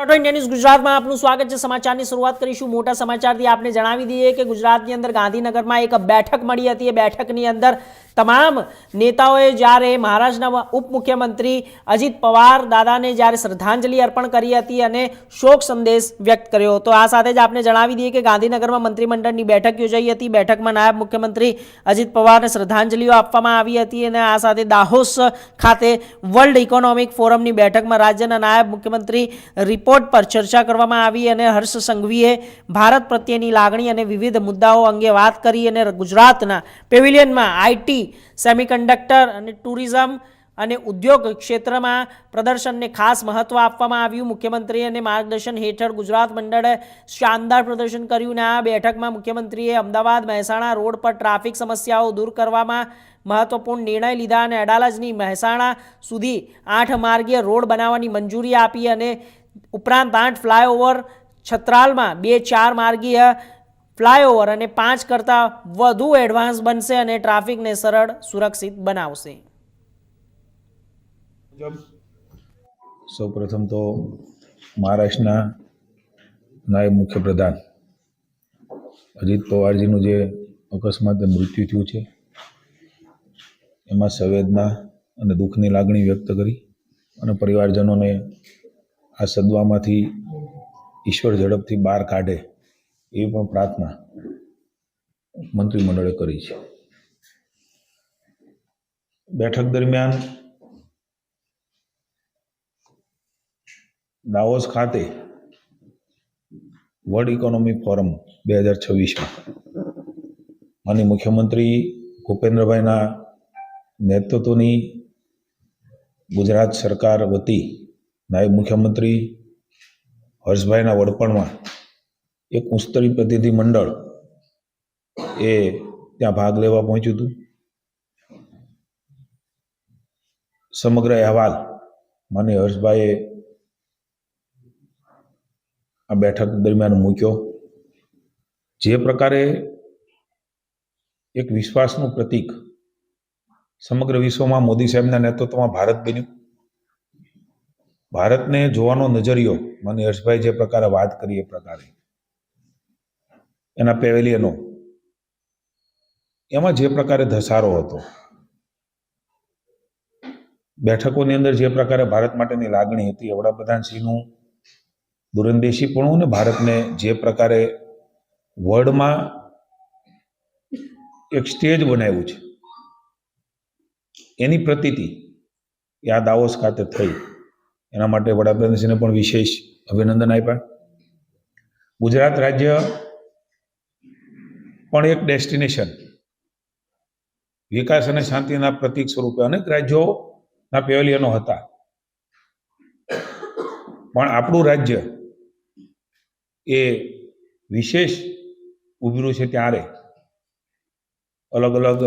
નોટો India news ગુજરાતમાં આપનું સ્વાગત છે. સમાચારની શરૂઆત કરીશું. મોટા સમાચારથી આપને જણાવી દઈએ કે ગુજરાતની અંદર ગાંધીનગરમાં એક બેઠક મળી હતી. એ બેઠકની અંદર તમામ નેતાઓએ જ્યારે મહારાષ્ટ્રના ઉપમુખ્યમંત્રી અજીત પવાર દાદાને જ્યારે શ્રદ્ધાંજલિ અર્પણ કરી હતી અને શોક સંદેશ વ્યક્ત કર્યો હતો. આ સાથે જ આપને જણાવી દઈએ કે ગાંધીનગરમાં મંત્રીમંડળની બેઠક યોજાઈ હતી. બેઠકમાં નાયબ મુખ્યમંત્રી અજીત પવારને શ્રદ્ધાંજલિઓ આપવામાં આવી હતી અને આ સાથે દાહોસ ખાતે વર્લ્ડ ઇકોનોમિક ફોરમની બેઠકમાં રાજ્યના નાયબ મુખ્યમંત્રી રિપોર્ટ પર ચર્ચા કરવામાં આવી અને હર્ષ સંઘવીએ ભારત પ્રત્યેની લાગણી અને વિવિધ મુદ્દાઓ અંગે વાત કરી અને ગુજરાતના પેવિલિયનમાં આઈટી સેમિકન્ડક્ટર અને ટુરિઝમ અને ઉદ્યોગ ક્ષેત્રમાં પ્રદર્શનને ખાસ મહત્વ આપવામાં આવ્યું. મુખ્યમંત્રી અને માર્ગદર્શન હેઠળ ગુજરાત મંડળે શાનદાર પ્રદર્શન કર્યું અને આ બેઠકમાં મુખ્યમંત્રીએ અમદાવાદ મહેસાણા રોડ પર ટ્રાફિક સમસ્યાઓ દૂર કરવામાં મહત્વપૂર્ણ નિર્ણય લીધા અને અડાલજની મહેસાણા સુધી આઠ માર્ગીય રોડ બનાવવાની મંજૂરી આપી અને ઉપરાંત આઠ ફ્લાયઓવર છત્રાલમાં બે ચાર માર્ગીય ફ્લાયઓવર અને પાંચ કરતાં વધુ એડવાન્સ બનશે અને ટ્રાફિકને સરળ, સુરક્ષિત બનાવશે. સૌપ્રથમ તો મહારાષ્ટ્રના નાયબ મુખ્યપ્રધાન અજીત પવારજીનું જે અકસ્માતે મૃત્યુ થયું છે, એમાં સંવેદના અને દુઃખની લાગણી વ્યક્ત કરી અને પરિવારજનોને આ સદવામાંથી ઈશ્વર ઝડપથી બહાર કાઢે એવી પણ પ્રાર્થના મંત્રીમંડળે કરી છે. બેઠક દરમિયાન દાવોસ ખાતે વર્લ્ડ ઇકોનોમિક ફોરમ બે હજાર છવ્વીસમાં અને મુખ્યમંત્રી ભૂપેન્દ્રભાઈના નેતૃત્વની ગુજરાત સરકાર વતી નાયબ મુખ્યમંત્રી હર્ષભાઈના વડપણમાં એક ઉસ્તરી પ્રતિનિધિ મંડળ એ ત્યાં ભાગ લેવા પહોંચ્યું હતું. સમગ્ર અહેવાલ મને હર્ષભાઈએ આ બેઠક દરમિયાન મૂક્યો. જે પ્રકારે એક વિશ્વાસનું પ્રતીક સમગ્ર વિશ્વમાં મોદી સાહેબના નેતૃત્વમાં ભારત બન્યું. ભારતને જોવાનો નજરિયો મને હર્ષભાઈ જે પ્રકારે વાત કરી એ પ્રકારે. એના પેવેલિયનો. એમાં જે પ્રકારે ધસારો હતો, બેઠકોની અંદર જે પ્રકારે ભારત માટેની લાગણી હતી, વડાપ્રધાનશ્રીનું, દૂરંદેશીપણું ને ભારતને જે પ્રકારે વર્લ્ડમાં એક સ્ટેજ બનાવ્યું છે, એની પ્રતીતિ એ આ દાવોસ ખાતે થઈ. એના માટે વડાપ્રધાનશ્રીને પણ વિશેષ અભિનંદન આપ્યા. ગુજરાત રાજ્ય પણ એક ડેસ્ટિનેશન વિકાસ અને શાંતિના પ્રતીક સ્વરૂપે અનેક રાજ્યોના પેવેલિયનો હતા. પણ આપણું રાજ્ય એ વિશેષ ઉભર્યું છે ત્યારે. અલગ અલગ